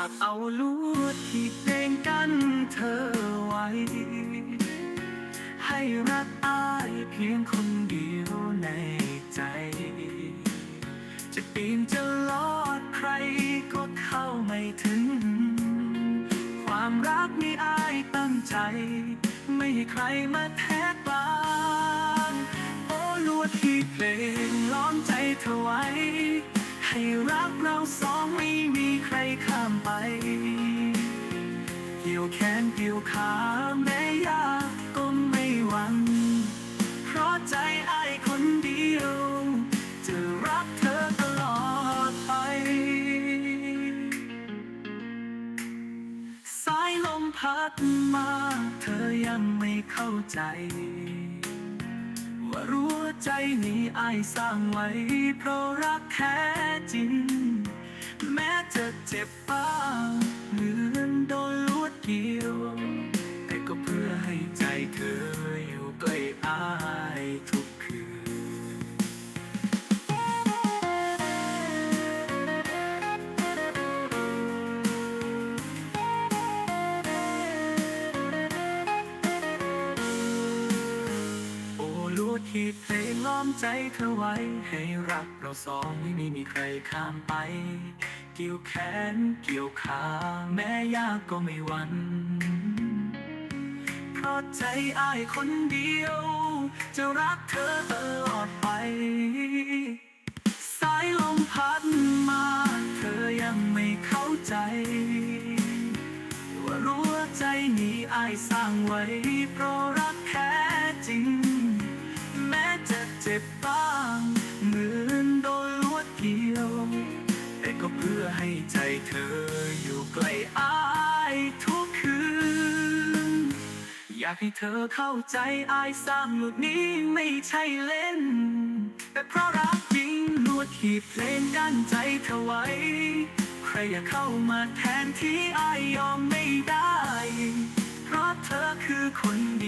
ากเอาลวดที่เพลงกันเธอไว้ ให้รักอายเพียงคนเดียวในใจ จะปีนจะลอดใครก็เข้าไม่ถึง ความรักนี่อายตั้งใจ ไม่ให้ใครมาแทรกบางโอ้ลวดที่เพลงล้อมใจเธอไว้ ให้รักเราสองไม่มีใครข้ามไป เกี่ยวแขนเกี่ยวขาแม้ยากก็ไม่หวั่นเพราะใจไอายคนเดียว จะรักเธอตลอดไป สายลมพัดมา เธอยังไม่เข้าใจ ใจนี้ไอสร้างไว้ เพราะรักแท้จริง แม้จะเจ็บบ้างเหมือนโดนลวดเกี่ยว แต่ก็เพื่อให้ใจเธออยู่ใกล้อายทุกคืนโอ้ลวดขีดเพ ล้อมใจเธอไว้ ให้รักเราสองไม่มีใครข้ามไป เกี่ยวแขนเกี่ยวขา แม้ยากก็ไม่หวัน่นเพราะใจอายคนเดียว จะรักเธอตลอดไป สายลมพัดมา เธอยังไม่เข้าใจ ว่ารู้ว่าใจนี้อายสร้างไว้ เพราะรักแท้ากให้เธอเข้าใจอายสร้างหลุดนี้ไม่ใช่เล่น แต่เพราะรักจริงลวดขีดเพลงกั้นใจเธอไว้ ใครอยากเข้ามาแทนที่อายยอมไม่ได้ เพราะเธอคือคนเดียว